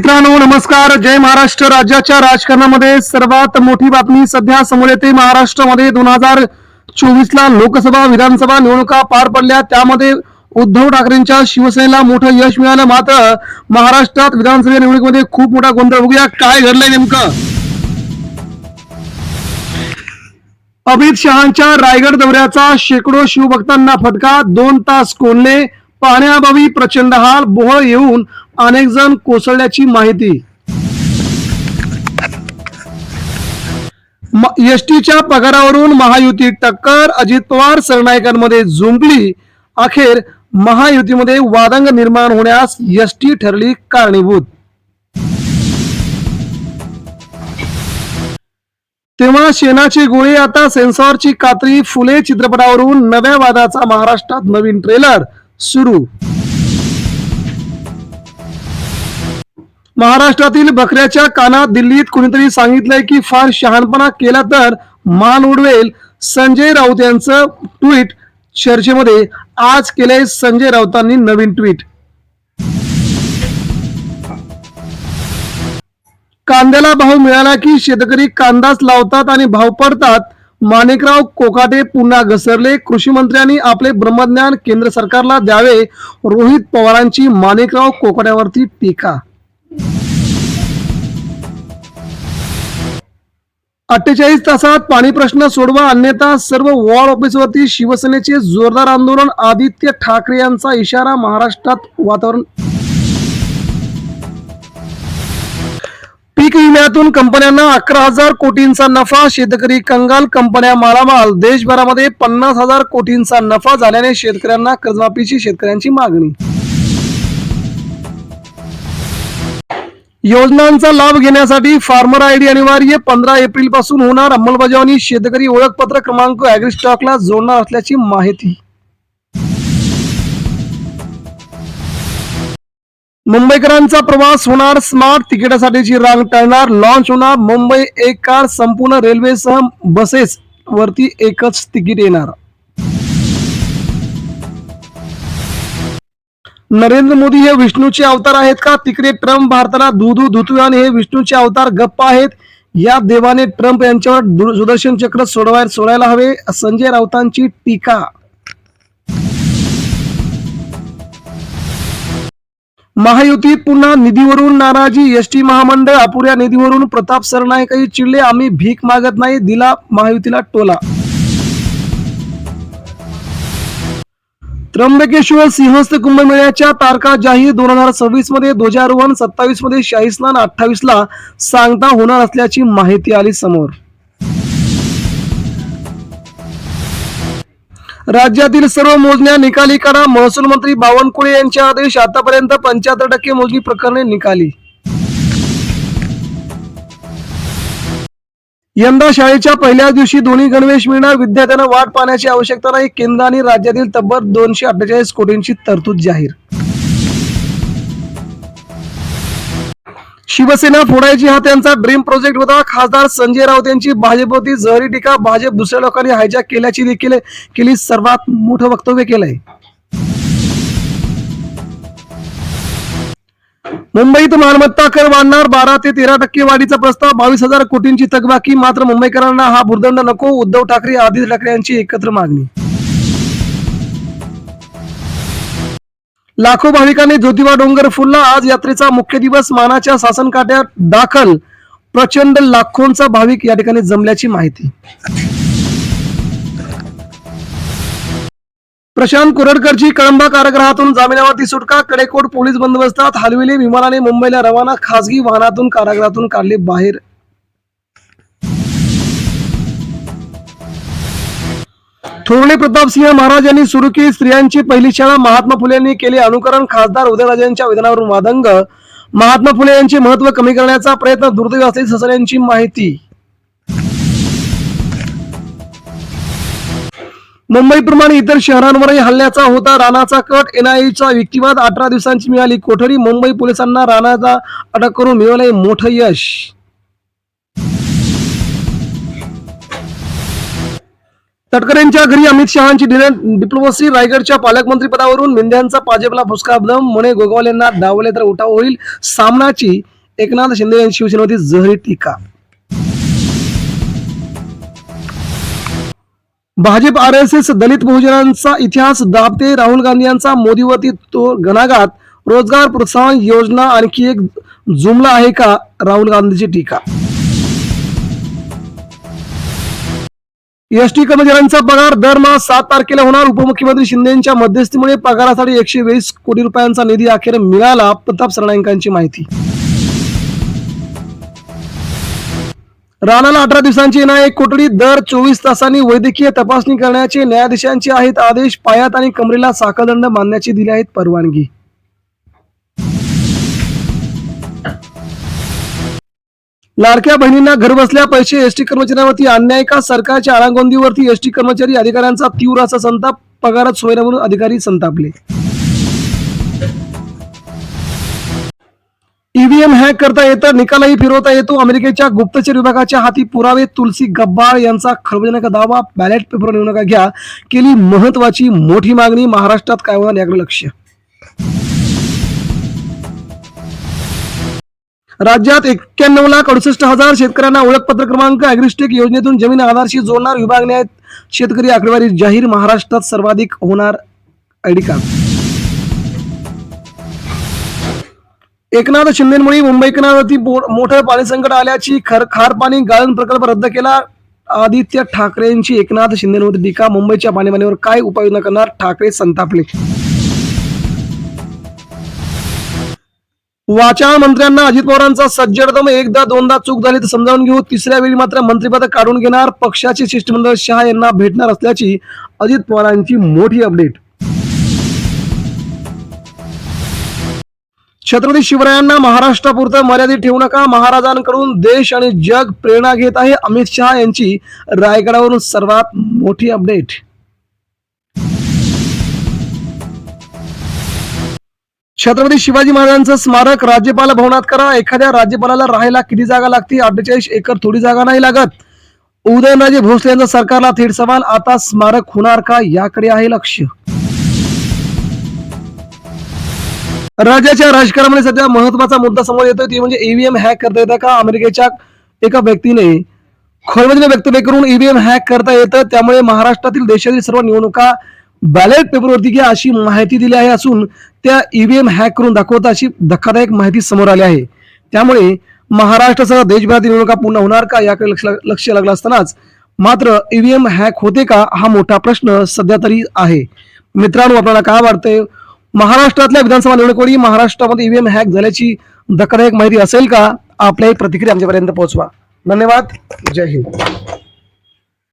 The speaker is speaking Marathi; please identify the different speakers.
Speaker 1: मित्रांनो नमस्कार. जय महाराष्ट्र राज्याच्या राजकारणामध्ये सर्वात मोठी बातमी सध्या समोर येते. महाराष्ट्रामध्ये दोन हजार चोवीस ला लोकसभा विधानसभा निवडणुका पार पडल्या. त्यामध्ये उद्धव ठाकरेंच्या शिवसेनेला मोठं यश मिळालं. मात्र महाराष्ट्रात विधानसभा निवडणुकीमध्ये खूप मोठा गोंधळ बघूया काय घडलंय नेमकं? अमित शहांच्या रायगड दौऱ्याचा शेकडो शिवभक्तांना फटका. दोन तास कोल्हे पाण्याअभावी प्रचंड हाल बोहळ येऊन अनेक जण कोसळल्याची माहिती. एसटीच्या पगारावरून महायुती टक्कर अजित पवार सरनायकांमध्ये झुंपली अखेर महायुतीमध्ये वादंग निर्माण होण्यास एसटी ठरली कारणीभूत. तेव्हा शेणाचे गोळी आता सेन्सॉरची कात्री फुले चित्रपटावरून नव्या वादाचा महाराष्ट्रात नवीन ट्रेलर. सुरू. महाराष्ट्रातील बकऱ्याच्या कानात दिल्लीत कुणीतरी सांगितलंय की फार शहाणपणा केला तर मान उडवेल. संजय राऊत यांचं ट्विट चर्चेमध्ये आज केलंय संजय राऊतांनी नवीन ट्विट. कांद्याला भाव मिळाला की शेतकरी कांदाच लावतात आणि भाव पडतात माणिकराव कोकाटे पुन्हा घसरले. कृषी मंत्र्यांनी आपले ब्रह्मज्ञान केंद्र सरकारला द्यावे. रोहित पवारांची माणिकराव कोकाट्यावरती टीका. अठ्ठेचाळीस तासात पाणी प्रश्न सोडवा अन्यथा सर्व वॉर्ड ऑफिसवरती शिवसेनेचे जोरदार आंदोलन. आदित्य ठाकरे यांचा इशारा महाराष्ट्रात वातावरण पीक विम्यातून कंपन्यांना अकरा हजार कोटींचा नफा शेतकरी कंगाल कंपन्या मालामाल देशभरामध्ये पन्नास हजार कोटींचा नफा झाल्याने शेतकऱ्यांना कर्जमाफीची शेतकऱ्यांची मागणी. योजनांचा लाभ घेण्यासाठी फार्मर आयडी अनिवार्य पंधरा एप्रिलपासून होणार अंमलबजावणी. शेतकरी ओळखपत्र क्रमांक ऍग्रीस्टॉकला जोडणार असल्याची माहिती. मुंबईकरांचा प्रवास होणार स्मार्ट तिकिटासाठीची रांग टळणार. लॉन्च होणार मुंबई एक कार. संपूर्ण रेल्वेसह बसेस वरती एकच तिकीट येणार. नरेंद्र मोदी हे विष्णूचे अवतार आहेत का? तिकडे ट्रम्प भारताला धुधू धुतू आणि हे विष्णूचे अवतार गप्प आहेत. या देवाने ट्रम्प यांच्यावर सुदर्शन चक्र सोडवाय सोडायला हवे. संजय राऊतांची टीका महायुतीत पुन्हा निधीवरून नाराजी. एस टी महामंडळ अपुऱ्या निधीवरून प्रताप सरनाईकही चिडले. आम्ही भीक मागत नाही दिला महायुतीला टोला. त्र्यंबकेश्वर सिंहस्थ कुंभमेळ्याच्या तारखा जाहीर दोन हजार सव्वीसमध्ये ध्वजारोहण सत्तावीसमध्ये शाही स्नान अठ्ठावीस ला सांगता होणार असल्याची माहिती आली समोर. राज्यातील सर्व मोजण्या निकाली करा महसूल मंत्री बावनकुळे यांचे आदेश. आतापर्यंत पंच्याहत्तर टक्के मोजणी प्रकरणे निकाली. यंदा शाळेच्या पहिल्याच दिवशी दोन्ही गणवेश मिळणार. विद्यार्थ्यांना वाट पाहण्याची आवश्यकता नाही. केंद्र आणि राज्यातील तब्बल दोनशे अठ्ठेचाळीस कोटींची तरतूद जाहीर. शिवसेना फोडायची हा त्यांचा ड्रीम प्रोजेक्ट होता. खासदार संजय राऊत यांची भाजपवरती जहरी टीका भाजप दुसऱ्या लोकांनी हायजॅक केल्याची देखील केली. सर्वात मोठं वक्तव्य केलंय. मुंबईत मालमत्ता कर वाढणार बारा ते तेरा टक्के वाढीचा प्रस्ताव. बावीस हजार कोटींची थकबाकी. मात्र मुंबईकरांना हा भुर्दंड नको. उद्धव ठाकरे आदित्य ठाकरे यांची एकत्र मागणी. लाखो भाविकांनी ज्योतिबा डोंगर फुलला. आज यात्रेचा मुख्य दिवस. मानाच्या शासनकाठ्यात दाखल प्रचंड लाखोंचा भाविक या ठिकाणी जमल्याची माहिती. प्रशांत कुरडकरची कळंबा कारागृहातून जामिनावरती सुटका. कडेकोट पोलीस बंदोबस्तात हलविले विमानाने मुंबईला रवाना. खासगी वाहनातून कारागृहातून काढले बाहेर थोरले प्रतापसिंह महाराज यांनी सुरू केली स्त्रियांची पहिली शाळा महात्मा फुले यांनी केले. अनुकरण खासदार उदयराजांच्या विधानावरून वादंग. महात्मा फुले यांचे महत्त्व कमी करण्याचा प्रयत्न दुर्दैव असल्याची ससन यांची माहिती. मुंबईप्रमाणे इतर शहरांवरही हल्ल्याचा होता राणाचा कट. एनआयएचा व्यक्तिवाद अठरा दिवसांची मिळाली. कोठडी मुंबई पोलिसांना राणाचा अटक करून मिळवले मोठं यश. तटकरेंच्या घरी अमित शहाची डिप्लोमसी रायगडच्या पालकमंत्री पदावरून मिंद्यांचा भाजपला फुसकाबदम म्हणे गोगावल यांना धावले तर उठाव होईल. सामनाची एकनाथ शिंदे यांची शिवसेनेवरती जहरी टीका. Bhajap R S S Dalit बहुजनांचा इतिहास दाबते. राहुल गांधी यांचा मोदीवरती तो घणाघात. रोजगार प्रोत्साहन योजना आणखी एक जुमला आहे का? राहुल गांधीची टीका. एसटी कर्मचाऱ्यांचा पगार दरमहा सात तारखेला होणार. उपमुख्यमंत्री शिंदेच्या मध्यस्थीमुळे पगारासाठी एकशे वीस कोटी रुपयांचा निधी अखेर मिळाला. प्रताप सरनाईकांची माहिती. राणाला अठरा दिवसांची एक कोठडी दर चोवीस तासांनी वैद्यकीय तपासणी करण्याचे न्यायाधीशांचे आहेत आदेश पायात आणि कमरेला साखळदंड बांधण्याची दिली आहेत परवानगी. लाडक्या बहिणींना घरबसल्या पैसे एसटी कर्मचाऱ्यांवरती अन्याय का? सरकारच्या आळागोंदीवरती एसटी कर्मचारी अधिकाऱ्यांचा तीव्र असा संताप पगारात सोयरा म्हणून अधिकारी संतापले. ईव्हीएम हॅक करता येतं निकालही फिरवता येतो. अमेरिकेच्या गुप्तचर विभागाच्या हाती पुरावे तुलसी गब्बाळ यांचा खळबळजनक दावा. बॅलेट पेपर निवडणुका घ्या. केली महत्वाची मोठी मागणी. महाराष्ट्रात काय होणार याकडे लक्ष. राज्यात एक्क्याण्णव लाख अडुसष्ट हजार शेतकऱ्यांना ओळखपत्र क्रमांक अॅग्रिस्टेक योजनेतून जमीन आधारशी जोडणार विभागण्यात शेतकरी आकडेवारी जाहीर महाराष्ट्रात सर्वाधिक होणार आयडी कार्ड. एकनाथ शिंदेमुळे मुंबईकरांवरती मोठं पाणी संकट आल्याची खर खार पाणी गाळण प्रकल्प रद्द केला. आदित्य ठाकरेंची एकनाथ शिंदेवरती टीका मुंबईच्या पाणीबाणीवर काय उपाययोजना करणार ठाकरे संतापले? वाचा मंत्र्यांना अजित पवारांचा सज्जडदम एकदा दोनदा चूक झाली तर समजावून घेऊ. तिसऱ्या वेळी मात्र मंत्रिपद काढून घेणार पक्षाचे शिष्टमंडळ शहा यांना भेटणार असल्याची अजित पवारांची मोठी अपडेट. छत्रपती शिवरायांना महाराष्ट्रापुरतं मर्यादित ठेवू नका. महाराजांकडून देश आणि जग प्रेरणा घेत आहे. अमित शहा यांची रायगडावरून सर्वात मोठी अपडेट. छत्रपती शिवाजी महाराजांचं स्मारक राज्यपाल भवनात करा. एखाद्या राज्यपालाला राहायला किती जागा लागते अठ्ठेचाळीस एकर थोडी जागा नाही लागत. उदयनराजे भोसले यांचा सरकारला थेट सवाल आता स्मारक होणार का? याकडे आहे लक्ष. राज्याच्या राजकारणामध्ये सध्या महत्त्वाचा मुद्दा समोर येतोय. ते म्हणजे ईव्हीएम हॅक करता येतं का? अमेरिकेच्या एका व्यक्तीने खोलवतीने व्यक्तव्य करून ईव्हीएम हॅक करता येतं. त्यामुळे महाराष्ट्रातील देशातील सर्व निवडणुका बॅलेट पेपरवरती घ्या अशी माहिती दिली आहे असून त्या ईव्हीएम हॅक करून दाखवता अशी धक्कादायक माहिती समोर आली आहे. त्यामुळे महाराष्ट्रासह देशभरातील निवडणुका पूर्ण होणार का याकडे लक्ष लक्ष लागलं असतानाच मात्र ईव्हीएम हॅक होते का हा मोठा प्रश्न सध्या तरी आहे. मित्रांनो आपल्याला काय वाटतंय? महाराष्ट्रातल्या विधानसभा निवडणुकीवर महाराष्ट्रामध्ये ईव्हीएम हॅक झाल्याची धक्कादायक माहिती असेल का? आपल्याही प्रतिक्रिया आमच्यापर्यंत पोहोचवा. धन्यवाद. जय हिंद.